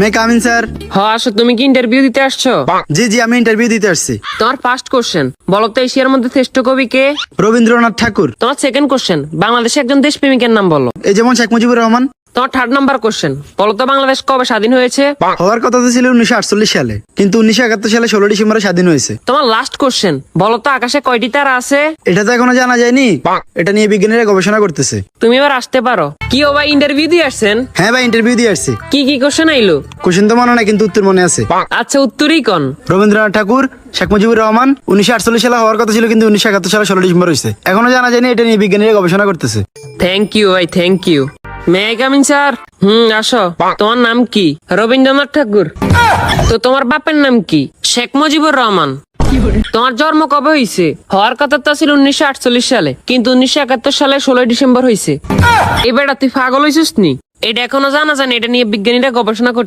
মে come in sir হ্যাঁ আসো তুমি কি ইন্টারভিউ দিতে আসছো? জি জি আমি ইন্টারভিউ দিতে আসছি। তোমার ফার্স্ট কোশ্চেন বলো তো এশিয়ার মধ্যে শ্রেষ্ঠ কবি কে? রবীন্দ্রনাথ ঠাকুর। তোমার সেকেন্ড কোশ্চেন বাংলাদেশে একজন দেশপ্রেমিকের নাম বলো। এই যেমন শেখ মুজিবুর রহমান। তোমার থার্ড নাম্বার কোশ্চেন বলো তো বাংলাদেশ কবে স্বাধীন হয়েছে? হওয়ার কথা তো ছিল উনিশশো আটচল্লিশ সালে কিন্তু উনিশশো একাত্তর সালে ষোলো ডিসেম্বরে স্বাধীন হয়েছে। তোমার লাস্ট কোশ্চেন বলো তো আকাশে কয়টি তারা আছে? এটা তো এখনও জানা যায়নি। এটা নিয়ে বিজ্ঞানীরা গবেষণা করতেছে। তুমি এবার আসতে পারো। কি ও ভাই ইন্টারভিউ দিয়ে আসছেন? হ্যাঁ ভাই ইন্টারভিউ দিয়ে আসছি। কি কি কোশ্চেন আইলো? কোশ্চেন তো মনে নাই কিন্তু উত্তর মনে আছে। আচ্ছা উত্তরই কন? রবীন্দ্রনাথ ঠাকুর শেখ মুজিবুর রহমান উনিশশো আটচল্লিশ সালে হওয়ার কথা ছিল কিন্তু উনিশশো একাত্তর সালে ষোলো ডিসেম্বর হয়েছে। এখনও জানা যায়নি এটা নিয়ে বিজ্ঞানীরা গবেষণা করতেছে। থ্যাংক ইউ ভাই থ্যাংক ইউ তোমার রবীন্দ্রনাথ ঠাকুর। তো তোমার বাপের নাম কি? শেখ মুজিবুর রহমান। তোমার জন্ম কবে হওয়ার কথা তো উনিশশো আটচল্লিশ সালে, কিন্তু উনিশশো একাত্তর সালে ষোলোই ডিসেম্বর হয়েছে এবার তুই পাগল হয়েছিস নি? এটা এখনও জানা জানি এটা নিয়ে বিজ্ঞানীরা গবেষণা করছে।